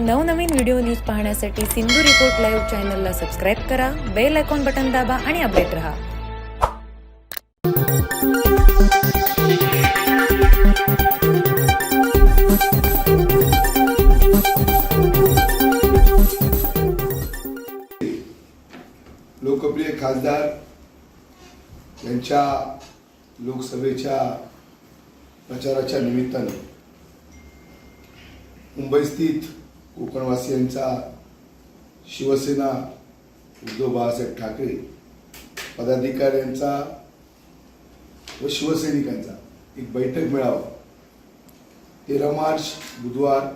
नवनवीन video news पाहण्यासाठी Sindhu report live चॅनलला सबस्क्राईब करा बेल आयकॉन बटन दाबा आणि अपडेट रहा. लोकप्रिय खासदार यांच्या लोकसभेच्या प्रचाराच्या निमित्ताने मुंबई स्थित कोकणवासियांचा शिवसेना उद्धव बाळासाहेब ठाकरे पदाधिकाऱ्यांचा व शिवसैनिकांचा एक बैठक मिळावा. तेरा मार्च बुधवार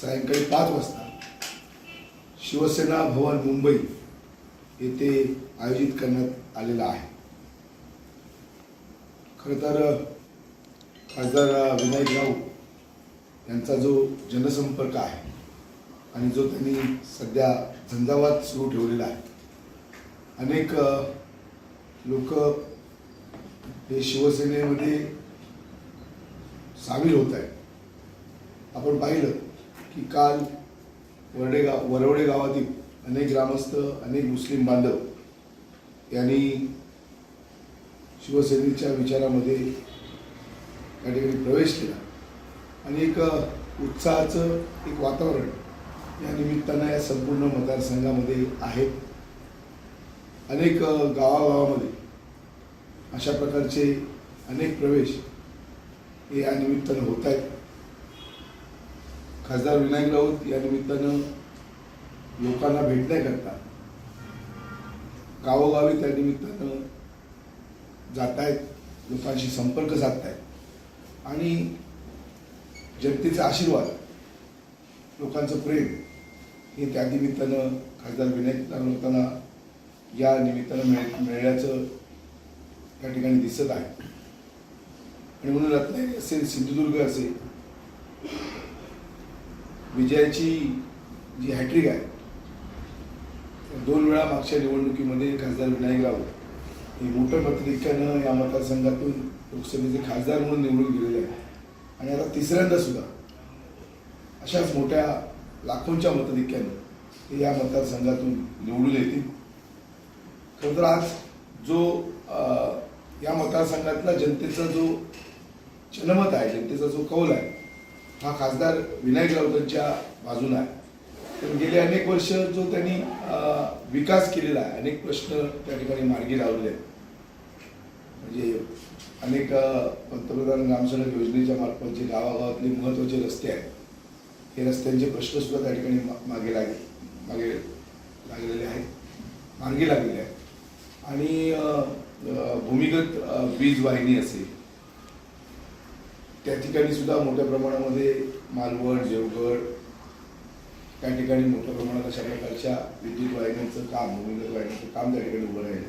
सायंकाळी पाच वाजता शिवसेना भवन मुंबई येथे आयोजित करण्यात आलेला आहे. खरं तर खासदार विनायक राऊत यांचा जो जनसंपर्क आहे आणि जो त्यांनी सध्या झंझावात सुरू ठेवलेला आहे. अनेक लोक हे शिवसेनेमध्ये सामील होत आहेत. आपण पाहिलं की काल वरडेगाव वरवडे गावातील अनेक ग्रामस्थ अनेक मुस्लिम बांधव यांनी शिवसेनेच्या विचारामध्ये त्या ठिकाणी प्रवेश केला. आणि एक उत्साहाचं एक वातावरण या निमित्तानं या संपूर्ण मतदारसंघामध्ये आहेत. अनेक गावागावामध्ये अशा प्रकारचे अनेक प्रवेश हे या निमित्तानं होत आहेत. खासदार विनायक राऊत या निमित्तानं लोकांना भेटण्याकरता गावोगावी त्या निमित्तानं जात आहेत लोकांशी संपर्क साधत आहेत. आणि जनतेचा आशीर्वाद लोकांचं प्रेम हे त्या निमित्तानं खासदार विनायक होताना या निमित्तानं मिळ मिळण्याचं त्या ठिकाणी दिसत आहे. आणि म्हणून रत्नागिरी असेल सिंधुदुर्ग असेल विजयाची जी हॅट्रिक आहे दोन वेळा मागच्या निवडणुकीमध्ये खासदार विनायक राऊत हे मोठ्या पत्रिकानं या मतदारसंघातून लोकसभेचे खासदार म्हणून निवडून गेलेले आहे आणि आता तिसऱ्यांदा सुद्धा अशाच मोठ्या लाखोंच्या मतदिक्याने ते या मतदारसंघातून निवडून येतील. खरं तर आज जो या मतदारसंघातला जनतेचा जो जनमत आहे जनतेचा जो कौल आहे हा खासदार विनायक राऊतांच्या बाजूला आहे. तर गेले अनेक वर्ष जो त्यांनी विकास केलेला आहे अनेक प्रश्न त्या ठिकाणी मार्गी लावले आहेत. म्हणजे अनेक पंतप्रधान ग्रामसडक योजनेच्या मार्फत जे गावागावातले महत्त्वाचे रस्ते आहेत हे रस्त्यांचे प्रश्नसुद्धा त्या ठिकाणी मा- मागे लागे मागे लागलेले आहेत. मार्गी लागलेले आहेत. आणि भूमिगत वीज वाहिनी असेल त्या ठिकाणी सुद्धा मोठ्या प्रमाणामध्ये मालवण देवगड त्या ठिकाणी मोठ्या प्रमाणात अशा प्रकारच्या विद्युत वाहिन्यांचं काम भूमिगत वाहिन्यांचं काम त्या ठिकाणी उभं राहिलं.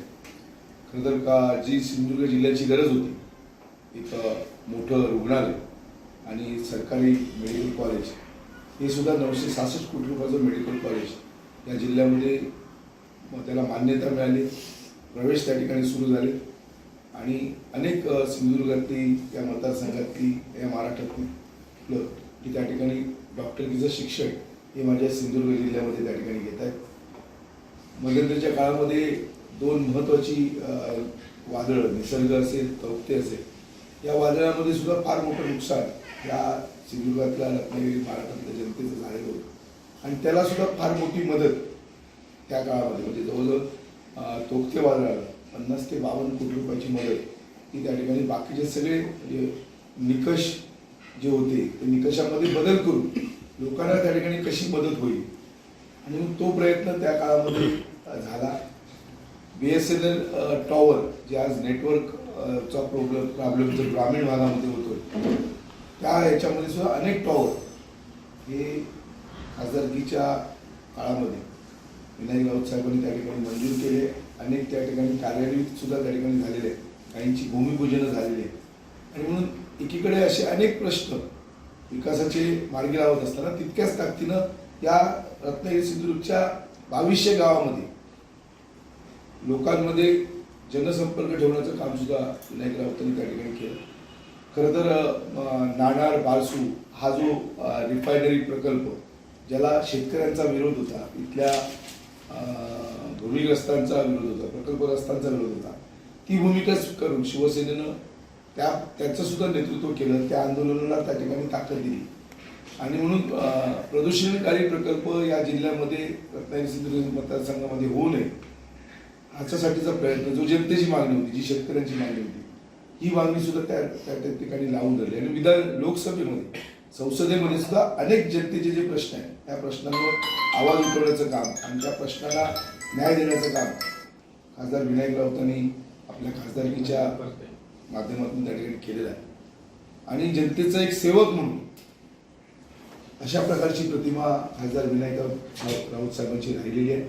खरं तर का जी सिंधुदुर्ग जिल्ह्याची गरज होती एक मोठं रुग्णालय आणि सरकारी मेडिकल कॉलेज हे सुद्धा नऊशे सहासष्ट कोटी रुपयाचं मेडिकल कॉलेज या जिल्ह्यामध्ये मग त्याला मान्यता मिळाली. प्रवेश त्या ठिकाणी सुरू झाले. आणि अनेक सिंधुदुर्गातली या मतदारसंघातली या महाराष्ट्रातली लोक की त्या ठिकाणी डॉक्टरकीचं शिक्षण हे माझ्या सिंधुदुर्ग जिल्ह्यामध्ये त्या ठिकाणी घेत आहेत. मध्यंतरीच्या काळामध्ये दोन महत्त्वाची वादळं निसर्ग असेल तौक्ते असेल या वादळामध्ये सुद्धा फार मोठं नुकसान या सिंधुदुर्गातल्या रत्नागिरी महाराष्ट्रातल्या जनतेचं झालेलं होतं. आणि त्याला सुद्धा फार मोठी मदत त्या काळामध्ये. म्हणजे जवळजवळ तोखते तोक्ते पन्नास ते बावन्न कोटी रुपयाची मदत ही त्या ठिकाणी बाकीचे सगळे म्हणजे निकष जे होते ते निकषामध्ये बदल करून लोकांना त्या ठिकाणी कशी मदत होईल? आणि मग तो प्रयत्न त्या काळामध्ये झाला. B S N L tower जे आज नेटवर्कचा प्रॉब्लम प्रॉब्लेम प्रॉब्लेम जो ग्रामीण भागामध्ये होतो त्या याच्यामध्ये सुद्धा अनेक टॉवर हे खासदारकीच्या काळामध्ये. विनायक राऊत साहेबांनी त्या ठिकाणी मंजूर केले. अनेक त्या ठिकाणी कार्यान्वित सुद्धा त्या ठिकाणी झालेले आहेत. काहींची भूमिपूजनं झालेली आहेत. आणि म्हणून एकीकडे असे अनेक प्रश्न विकासाचे मार्गी लावत असताना तितक्याच ताकदीनं या रत्नागिरी सिंधुदुर्गच्या बावीसशे गावामध्ये लोकांमध्ये जनसंपर्क ठेवण्याचं काम सुद्धा विनायक राऊतांनी त्या ठिकाणी केलं. खरं तर नाणार बारसू हा जो रिफायनरी प्रकल्प ज्याला शेतकऱ्यांचा विरोध होता इथल्या भूमिग्रस्तांचा विरोध होता प्रकल्पग्रस्तांचा विरोध होता ती भूमिका करून शिवसेनेनं त्या त्याचं सुद्धा नेतृत्व केलं त्या आंदोलनाला त्या ठिकाणी ताकद दिली. आणि म्हणून प्रदूषणकारी प्रकल्प या जिल्ह्यामध्ये रत्नागिरी सिंधुदुर्ग मतदारसंघामध्ये होऊ नये ह्याच्यासाठीचा प्रयत्न जो जनतेची मागणी होती जी शेतकऱ्यांची मागणी होती ही मागणी सुद्धा त्या त्या त्या ठिकाणी लावून धरली. आणि विधान लोकसभेमध्ये संसदेमध्ये सुद्धा अनेक जनतेचे जे प्रश्न आहेत त्या प्रश्नांवर आवाज उठवण्याचं काम आणि त्या प्रश्नाला न्याय देण्याचं काम खासदार विनायक राऊतांनी आपल्या खासदारकीच्या माध्यमातून त्या ठिकाणी केलेलं आहे. आणि जनतेचा एक सेवक म्हणून अशा प्रकारची प्रतिमा खासदार विनायक राऊत साहेबांची राहिलेली आहे.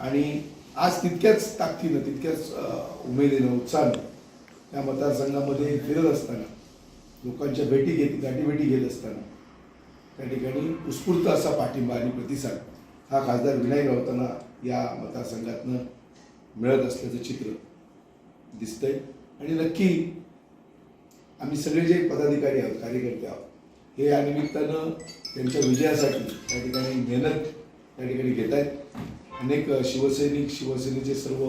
आणि आज तितक्याच ताकदीनं तितक्याच उमेदीनं उत्साहानं त्या मतदारसंघामध्ये फिरत असताना लोकांच्या भेटी घेत गाठीभेटी घेत असताना त्या ठिकाणी उत्स्फूर्त असा पाठिंबा आणि प्रतिसाद हा खासदार विनायक राऊतांना या मतदारसंघातनं मिळत असल्याचं चित्र दिसतंय. आणि नक्की आम्ही सगळे जे पदाधिकारी आहोत कार्यकर्ते आहोत हे या निमित्तानं त्यांच्या विजयासाठी त्या ठिकाणी मेहनत त्या ठिकाणी घेत आहेत अनेक शिवसैनिक शिवसेनेचे सर्व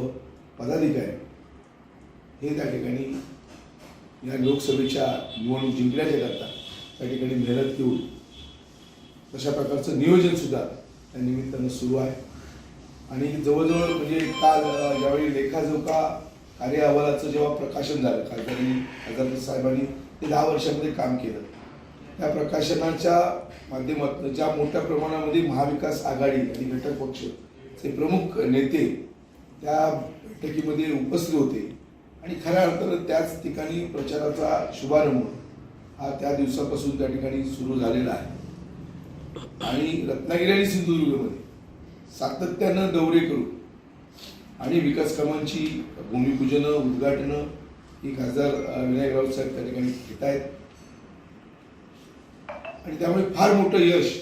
पदाधिकारी हे त्या ठिकाणी या लोकसभेच्या निवडणूक जिंकण्याच्या करता त्या ठिकाणी मेहनत घेऊन तशा प्रकारचं नियोजनसुद्धा त्या निमित्तानं सुरू आहे. आणि जवळजवळ म्हणजे काल ज्यावेळी लेखाजोखा कार्य अहवालाचं जेव्हा प्रकाशन झालं खासदारांनी खासदार साहेबांनी ते दहा वर्षामध्ये काम केलं. त्या प्रकाशनाच्या माध्यमातून ज्या मोठ्या प्रमाणामध्ये महाविकास आघाडी आणि घटक पक्षचे प्रमुख नेते त्या बैठकीमध्ये उपस्थित होते आणि खऱ्या अर्थानं त्याच ठिकाणी प्रचाराचा शुभारंभ हा त्या दिवसापासून त्या ठिकाणी सुरू झालेला आहे. आणि रत्नागिरी आणि सिंधुदुर्गमध्ये सातत्यानं दौरे करून आणि विकास कामांची भूमिपूजनं उद्घाटनं ही खासदार विनायक राऊत साहेब त्या ठिकाणी घेत आहेत. आणि त्यामुळे फार मोठं यश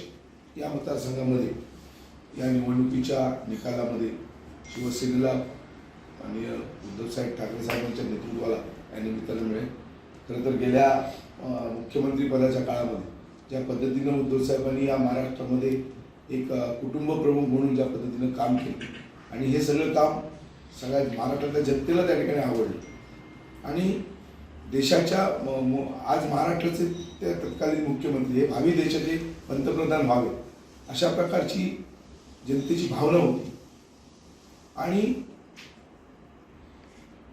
या मतदारसंघामध्ये या निवडणुकीच्या निकालामध्ये शिवसेनेला आणि उद्धवसाहेब ठाकरे साहेबांच्या नेतृत्वाला या निमित्तानं मिळेल खरं तर गेल्या मुख्यमंत्रीपदाच्या काळामध्ये ज्या पद्धतीनं उद्धवसाहेबांनी या महाराष्ट्रामध्ये एक कुटुंब प्रमुख म्हणून ज्या पद्धतीनं काम केलं आणि हे सगळं काम सगळ्या महाराष्ट्रातल्या जनतेला त्या ठिकाणी आवडलं. आणि देशाच्या म- आज महाराष्ट्राचे त्या तत्कालीन मुख्यमंत्री हे भावी देशाचे पंतप्रधान व्हावे अशा प्रकारची जनतेची भावना होती. आणि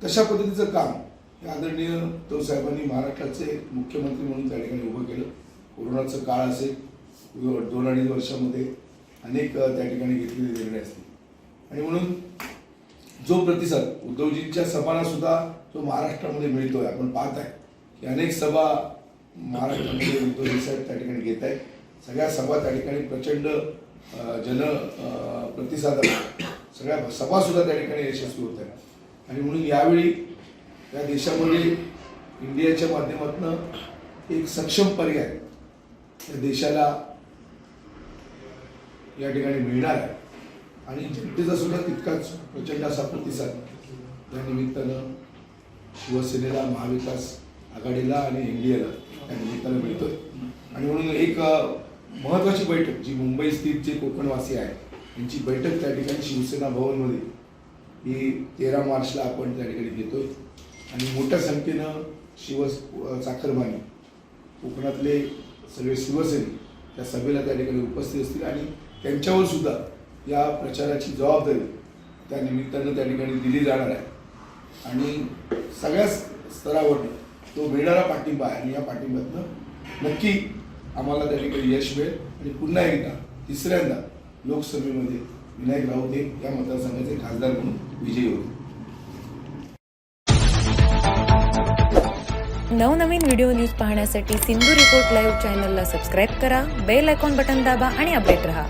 तशा पद्धतीचं काम हे आदरणीय तो साहेबांनी महाराष्ट्राचे मुख्यमंत्री म्हणून त्या ठिकाणी उभं केलं. कोरोनाचं काळ असेल दोन अडीच वर्षामध्ये अनेक त्या ठिकाणी घेतलेले निर्णय असतील. आणि म्हणून जो प्रतिसाद उद्धवजींच्या सभांनासुद्धा जो महाराष्ट्रामध्ये मिळतोय आपण पाहत आहे की अनेक सभा महाराष्ट्रामध्ये उद्धवजी साहेब त्या ठिकाणी घेत आहेत. सगळ्या सभा त्या ठिकाणी प्रचंड जन प्रतिसाद सगळ्या सभासुद्धा त्या ठिकाणी यशस्वी होत आहेत. आणि म्हणून यावेळी या देशामध्ये इंडियाच्या माध्यमातून एक सक्षम पर्याय या देशाला या ठिकाणी मिळणार आहे. आणि जनतेचा सुद्धा तितकाच प्रचंड असा प्रतिसाद या निमित्तानं शिवसेनेला महाविकास आघाडीला आणि इंडियाला या निमित्तानं मिळतोय. आणि म्हणून एक महत्त्वाची बैठक जी मुंबई स्थित जे कोकणवासी आहेत यांची बैठक त्या ठिकाणी शिवसेना भवनमध्ये ही तेरा मार्चला आपण त्या ठिकाणी घेतोय. आणि मोठ्या संख्येनं शिव चाकरमानी कोकणातले सगळे शिवसैनिक त्या सभेला त्या ठिकाणी उपस्थित असतील आणि त्यांच्यावर सुद्धा या प्रचाराची जबाबदारी त्या निमित्तानं त्या ठिकाणी दिली जाणार आहे. आणि सगळ्याच स्तरावर तो मिळणारा पाठिंबा आहे आणि या पाठिंब्यातनं नक्की आम्हाला त्या ठिकाणी यश मिळेल. आणि पुन्हा एकदा तिसऱ्यांदा लोकसभेमध्ये विनायक राऊत हे या मतदारसंघाचे खासदार म्हणून विजयी होते. नवनवीन व्हिडिओ न्यूज पाहण्यासाठी सिंधू रिपोर्ट लाईव्ह चॅनलला सबस्क्राईब करा बेल आयकॉन बटन दाबा आणि अपडेट रहा.